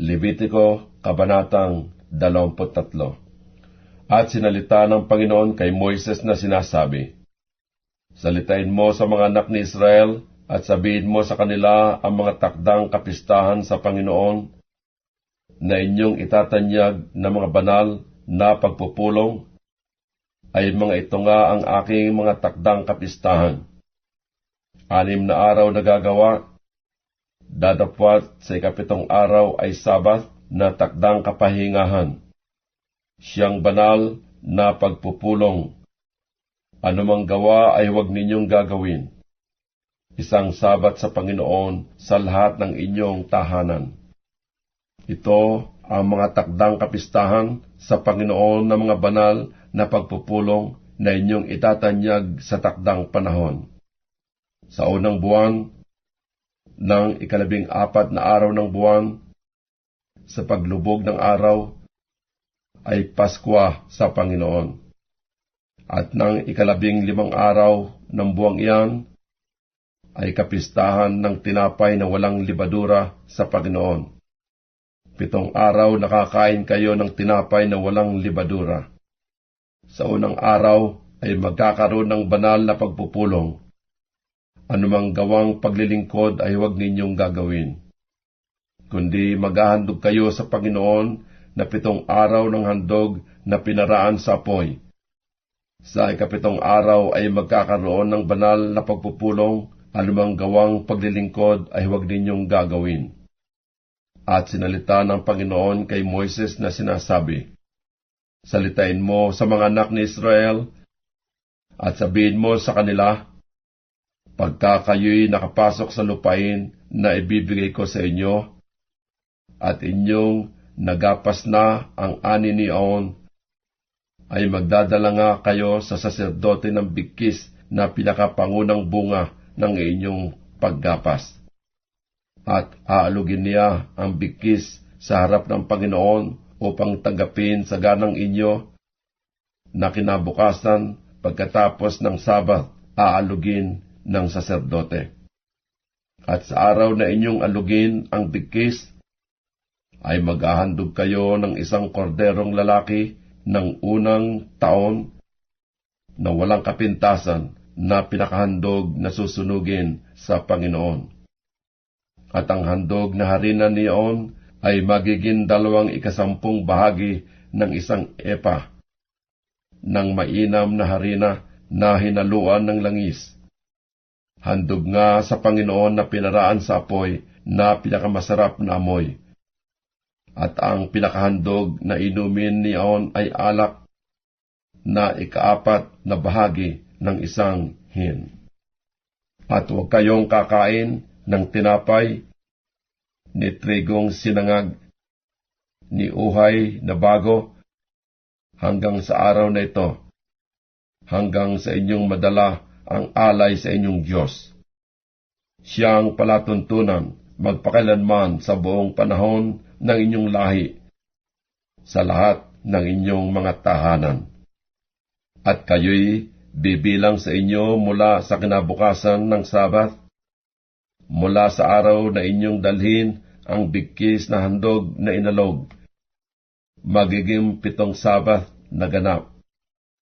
Levitico, Kabanatang 23 At sinalita ng Panginoon kay Moises na sinasabi, Salitain mo sa mga anak ni Israel at sabihin mo sa kanila ang mga takdang kapistahan sa Panginoon na inyong itatanyag na mga banal na pagpupulong ay mga ito nga ang aking mga takdang kapistahan. Anim na araw na gagawa, dadapwat sa ikapitong araw ay sabat na takdang kapahingahan. Siyang banal na pagpupulong. Anumang gawa ay huwag ninyong gagawin. Isang sabat sa Panginoon sa lahat ng inyong tahanan. Ito ang mga takdang kapistahan sa Panginoon na mga banal na pagpupulong na inyong itatanyag sa takdang panahon. Sa unang buwan ng ikalabing apat na araw ng buwan, sa paglubog ng araw, ay Paskwa sa Panginoon. At ng ikalabing limang araw ng buwang iyan, ay kapistahan ng tinapay na walang libadura sa Panginoon. Pitong araw nakakain kayo ng tinapay na walang libadura. Sa unang araw ay magkakaroon ng banal na pagpupulong. Anumang gawang paglilingkod ay huwag ninyong gagawin. Kundi maghahandog kayo sa Panginoon na pitong araw ng handog na pinaraan sa apoy. Sa ikapitong araw ay magkakaroon ng banal na pagpupulong, anumang gawang paglilingkod ay huwag ninyong gagawin. At sinalita ng Panginoon kay Moises na sinasabi, Salitain mo sa mga anak ni Israel at sabihin mo sa kanila, Pagka kayo'y nakapasok sa lupain na ibibigay ko sa inyo, at inyong nagapas na ang ani ni On, ay magdadala nga kayo sa saserdote ng bigkis na pinakapangunang bunga ng inyong paggapas. At aalugin niya ang bigkis sa harap ng Panginoon upang tanggapin sa ganang inyo na kinabukasan pagkatapos ng Sabat aalugin ng saserdote. At sa araw na inyong alugin ang bigkis, ay maghahandog kayo ng isang korderong lalaki ng unang taon na walang kapintasan na pinakahandog na susunugin sa Panginoon. At ang handog na harina niyon ay magiging dalawang ikasampung bahagi ng isang epa ng mainam na harina na hinaluan ng langis. Handog nga sa Panginoon na pinaraan sa apoy na pinakamasarap na amoy. At ang pinakahandog na inumin niyon ay alak na ikaapat na bahagi ng isang hin. At huwag kayong kakain ng tinapay ni trigong sinangag, ni uhay na bago, hanggang sa araw na ito, hanggang sa inyong madala ang alay sa inyong Diyos. Siyang palatuntunan magpakailanman sa buong panahon ng inyong lahi, sa lahat ng inyong mga tahanan. At kayo'y bibilang sa inyo mula sa kinabukasan ng Sabat mula sa araw na inyong dalhin ang bigkis na handog na inalog. Magiging pitong sabat na ganap.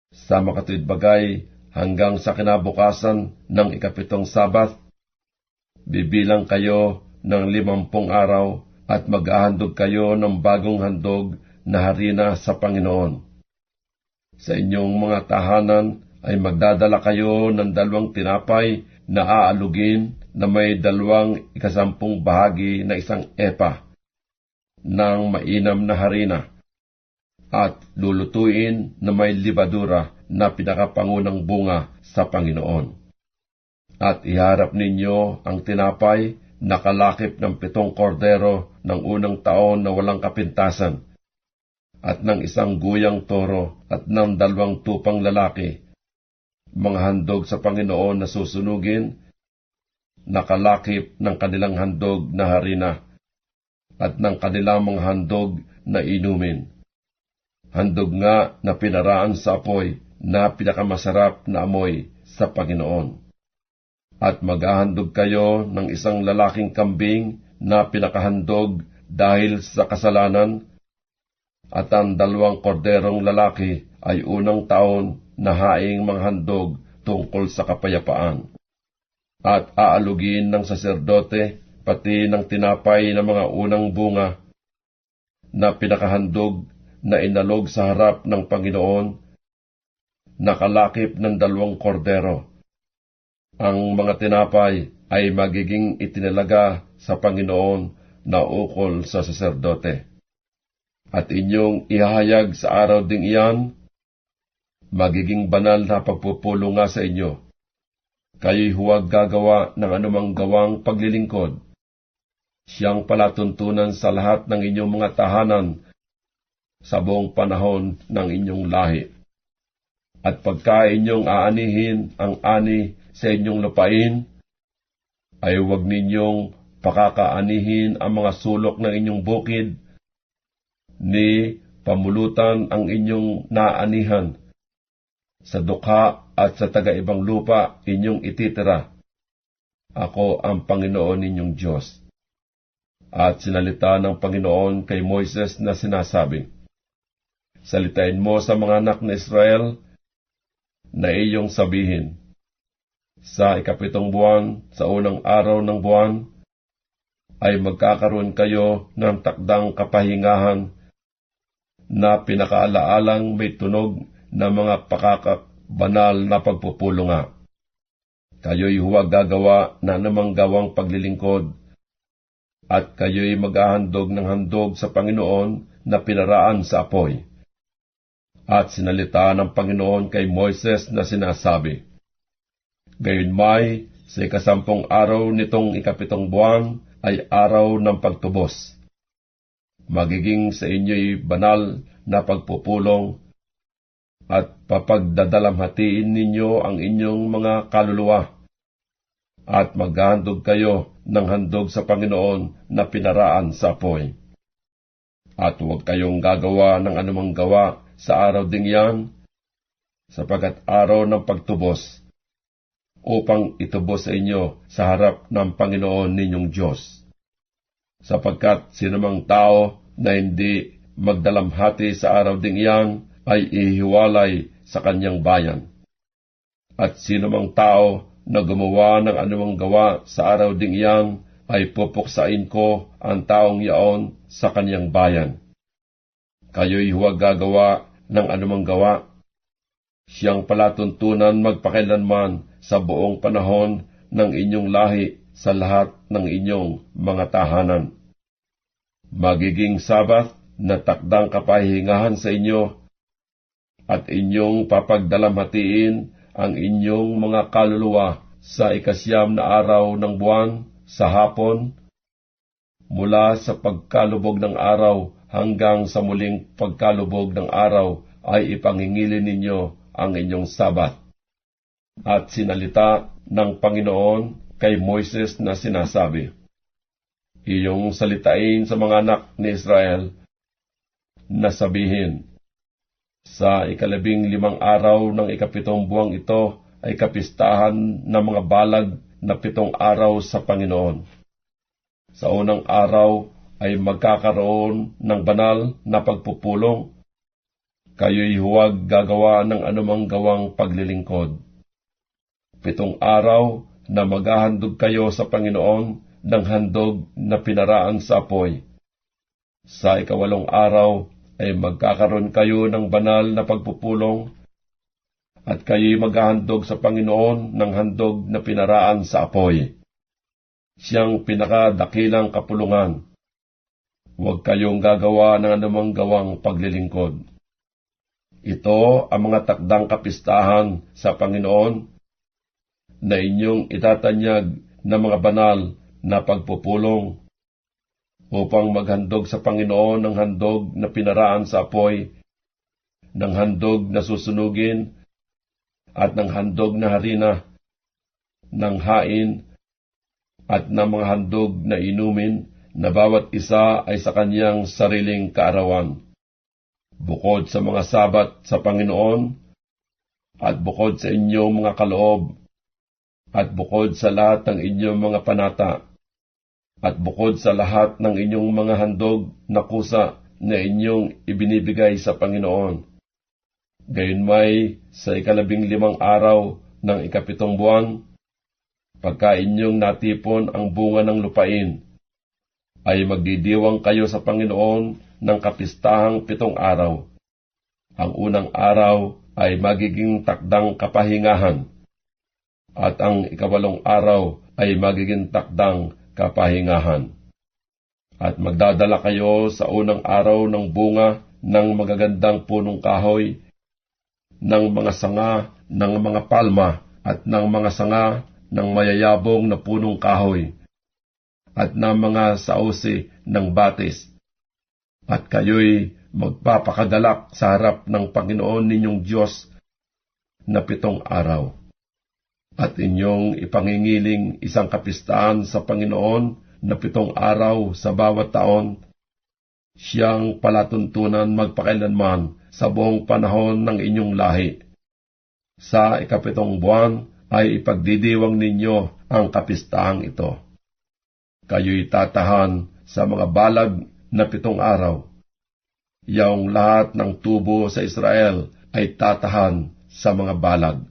Sa makatwid bagay hanggang sa kinabukasan ng ikapitong sabat, bibilang kayo ng limampung araw at maghahandog kayo ng bagong handog na harina sa Panginoon. Sa inyong mga tahanan ay magdadala kayo ng dalawang tinapay na aalugin na may dalawang ikasampung bahagi na isang epa ng mainam na harina at lulutuin na may libadura na pinakapangunang bunga sa Panginoon. At iharap ninyo ang tinapay na kalakip ng pitong kordero ng unang taon na walang kapintasan, at ng isang guyang toro at ng dalawang tupang lalaki, mga handog sa Panginoon na susunugin nakalakip ng kanilang handog na harina at ng kanilang mga handog na inumin. Handog nga na pinaraan sa apoy na pinakamasarap na amoy sa Panginoon. At maghahandog kayo ng isang lalaking kambing na pinakahandog dahil sa kasalanan, at ang dalawang korderong lalaki ay unang taon na haing mga handog tungkol sa kapayapaan. At aalugin ng saserdote pati ng tinapay ng mga unang bunga na pinakahandog na inalog sa harap ng Panginoon, nakalakip ng dalawang kordero. Ang mga tinapay ay magiging itinalaga sa Panginoon na ukol sa saserdote. At inyong ihahayag sa araw ding iyan, magiging banal na pagpupulo nga sa inyo. Kayo'y huwag gagawa ng anumang gawang paglilingkod. Siyang palatuntunan sa lahat ng inyong mga tahanan sa buong panahon ng inyong lahi. At pagka inyong aanihin ang ani sa inyong lupain, ay huwag ninyong pakakaanihin ang mga sulok ng inyong bukid, ni pamulutan ang inyong naanihan. Sa dukha at sa taga-ibang lupa inyong ititira. Ako ang Panginoon ninyong Diyos. At sinalita ng Panginoon kay Moises na sinasabi, Salitain mo sa mga anak na Israel na iyong sabihin, Sa ikapitong buwan, sa unang araw ng buwan, ay magkakaroon kayo ng takdang kapahingahan na pinakaalaalang may tunog na mga pakakabanal na pagpupulunga. Kayo'y huwag gagawa na namang gawang paglilingkod, at kayo'y maghahandog ng handog sa Panginoon na pinaraan sa apoy. At sinalita ng Panginoon kay Moises na sinasabi, Gayon may, sa ikasampung araw nitong ikapitong buwan ay araw ng pagtubos magiging sa inyo'y banal na pagpupulong at papagdadalamhatiin ninyo ang inyong mga kaluluwa at maghahandog kayo ng handog sa Panginoon na pinaraan sa apoy. At huwag kayong gagawa ng anumang gawa sa araw ding yan, sapagkat araw ng pagtubos, upang itubos sa inyo sa harap ng Panginoon ninyong Diyos sapagkat sinumang tao na hindi magdalamhati sa araw ding iyan ay ihiwalay sa kanyang bayan. At sinumang tao na gumawa ng anumang gawa sa araw ding iyan ay pupuksain ko ang taong yaon sa kanyang bayan. Kayo'y huwag gagawa ng anumang gawa. Siyang palatuntunan magpakailanman sa buong panahon ng inyong lahi sa lahat ng inyong mga tahanan. Magiging sabat na takdang kapahingahan sa inyo at inyong papagdalamhatiin ang inyong mga kaluluwa sa ikasyam na araw ng buwan sa hapon mula sa pagkalubog ng araw hanggang sa muling pagkalubog ng araw ay ipangingilin ninyo ang inyong sabat. At sinalita ng Panginoon kay Moises na sinasabi, Iyong salitain sa mga anak ni Israel na sabihin, Sa ikalabing limang araw ng ikapitong buwang ito ay kapistahan ng mga balag na pitong araw sa Panginoon. Sa unang araw ay magkakaroon ng banal na pagpupulong. Kayo'y huwag gagawa ng anumang gawang paglilingkod. Pitong araw na maghahandog kayo sa Panginoon ng handog na pinaraan sa apoy. Sa ikawalong araw ay magkakaroon kayo ng banal na pagpupulong at kayo'y maghahandog sa Panginoon ng handog na pinaraan sa apoy. Siyang pinakadakilang kapulungan. Huwag kayong gagawa ng anumang gawang paglilingkod. Ito ang mga takdang kapistahan sa Panginoon na inyong itatanyag na mga banal na pagpupulong upang maghandog sa Panginoon ng handog na pinaraan sa apoy, ng handog na susunugin, at ng handog na harina, ng hain, at ng mga handog na inumin na bawat isa ay sa kanyang sariling kaarawan. Bukod sa mga sabat sa Panginoon, at bukod sa inyong mga kaloob at bukod sa lahat ng inyong mga panata. At bukod sa lahat ng inyong mga handog na kusa na inyong ibinibigay sa Panginoon, gayon may sa ikalabing limang araw ng ikapitong buwan, pagka inyong natipon ang bunga ng lupain, ay magdidiwang kayo sa Panginoon ng kapistahang pitong araw. Ang unang araw ay magiging takdang kapahingahan, at ang ikawalong araw ay magiging takdang kapahingahan. At magdadala kayo sa unang araw ng bunga ng magagandang punong kahoy, ng mga sanga ng mga palma at ng mga sanga ng mayayabong na punong kahoy, at ng mga sausi ng batis. At kayo'y magpapakagalak sa harap ng Panginoon ninyong Diyos na pitong araw. At inyong ipangingiling isang kapistahan sa Panginoon na pitong araw sa bawat taon, siyang palatuntunan magpakailanman sa buong panahon ng inyong lahi. Sa ikapitong buwan ay ipagdidiwang ninyo ang kapistahang ito. Kayo'y tatahan sa mga balag na pitong araw Yaong lahat ng tubo sa Israel ay tatahan sa mga balag,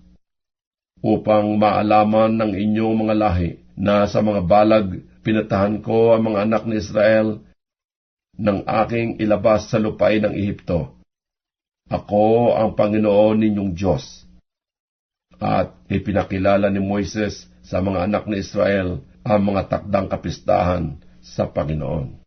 upang maalaman ng inyong mga lahi na sa mga balag pinatahan ko ang mga anak ni Israel ng aking ilabas sa lupain ng Ehipto. Ako ang Panginoon ninyong Diyos. At ipinakilala ni Moises sa mga anak ni Israel ang mga takdang kapistahan sa Panginoon.